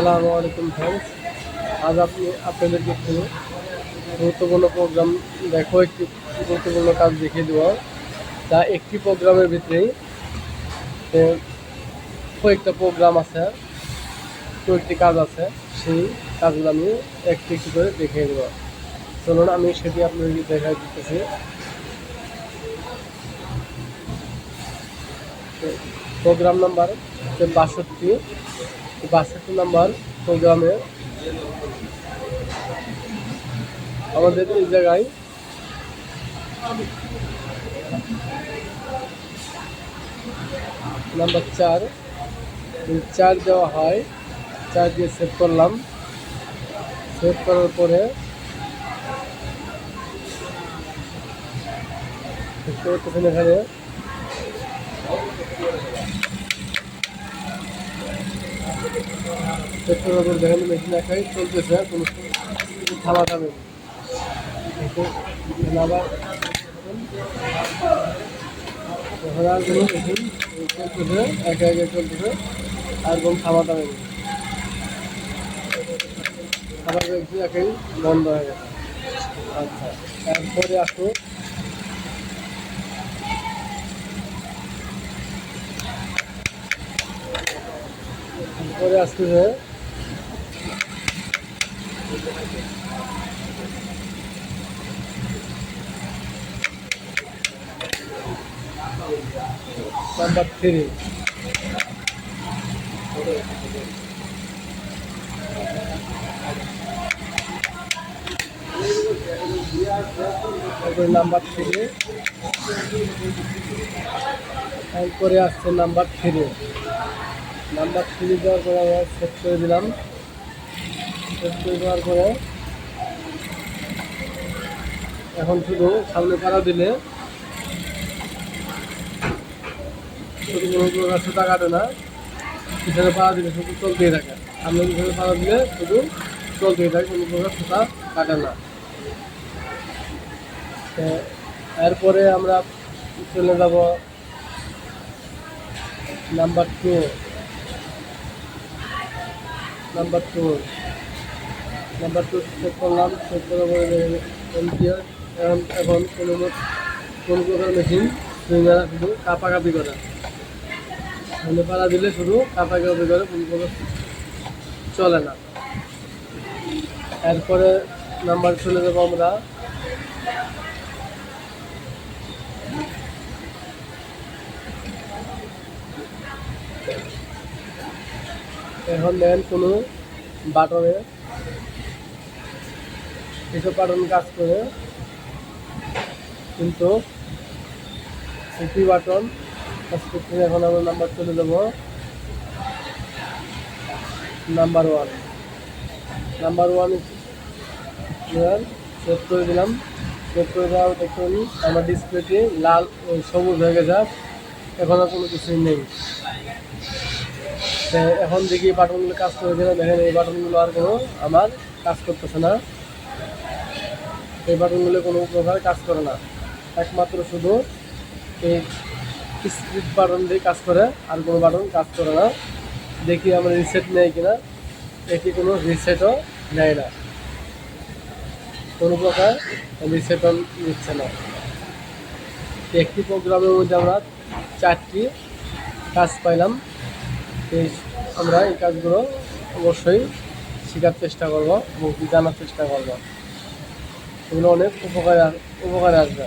আসসালামু আলাইকুম ফ্রেন্ডস আজ আপনি আপনাদেরকে একটু গুরুত্বপূর্ণ প্রোগ্রাম দেখো, একটি গুরুত্বপূর্ণ কাজ দেখিয়ে দেবো। তা একটি প্রোগ্রামের ভিতরেই কয়েকটা প্রোগ্রাম আছে, কয়েকটি কাজ আছে, সেই কাজগুলো আমি একটি একটি করে দেখিয়ে দেবো। চলুন, আমি সেটি আপনাদেরকে দেখা দিতেছি। প্রোগ্রাম নাম্বার বাষট্টি। বাষট্টি নাম্বার প্রোগ্রামে আমাদের এই জায়গায় নাম্বার চার চার দেওয়া হয়, চার দিয়ে সেভ করলাম। সেভ করার পরে এখানে পেট্রোল ওপর দেখেন মেশিন একাই চলতেছে, কোনো না। এখন আবার এখন আর কোনো মেশিন চলতেছে, একে একে আর কোনো যাবে না আবার দেখছি একাই বন্ধ হয়ে গেছে। আচ্ছা এরপরে আসো। পরে আসতেছে নাম্বার থ্রি নাম্বার থ্রি এরপরে আসছে নাম্বার থ্রি নাম্বার থ্রি দেওয়ার পরে আমরা সেট করে দিলাম। সেট করে দেওয়ার পরে এখন শুধু সামনে পাড়া দিলে সুতা কাটে না। পিছনে পাড়া দিলে শুধু চলতেই থাকে। সামনে পিছনে পাড়া দিলে শুধু চলতেই থাকে, কোনো প্রকার সুতা কাটে না। এরপরে আমরা চলে যাব number two number two. Number two check করলাম চেক করার পরে এমপিয়ার এখন এখন কোনো মত- কোনো প্রকার মেশিন সুইঙ্গার শুধু কাপাকাপি করে। সামনে পাড়া দিলে শুধু কাপাকাপি করে, কোনো প্রকার চলে না। এরপরে নাম্বার চলে যাব আমরা। এখন নেন কোনো বাটনে। এসব বাটন কাজ করে। কিন্তু সিটি বাটন, কাজ করতে এখন আমরা নাম্বার চলে যাব number one number one save করে দিলাম। সেভ করে দেওয়া দেখুন, আমার ডিসপ্লেটি লাল সবুজ হয়ে গেছে। এখন আর কোনো কিছুই নেই। এখন দেখি বাটনগুলো কাজ করে দিলাম দেখেন এই বাটনগুলো আর কোনো আমার কাজ করতেছে না। এই বাটনগুলো কোনো প্রকার কাজ করে না। একমাত্র শুধু এই স্প্লিট বাটন দিয়ে কাজ করে, আর কোনো বাটন কাজ করে না। দেখি আমরা রিসেট নেয় কিনা। এটি কোনো রিসেটও নেয় না। কোনো প্রকার রিসেটও নিচ্ছে না। একটি প্রোগ্রামের মধ্যে আমরা চারটি কাজ পাইলাম। আমরা এই কাজগুলো অবশ্যই শেখার চেষ্টা করব এবং জানার চেষ্টা করব। এগুলো অনেক উপকারে উপকারে আসবে।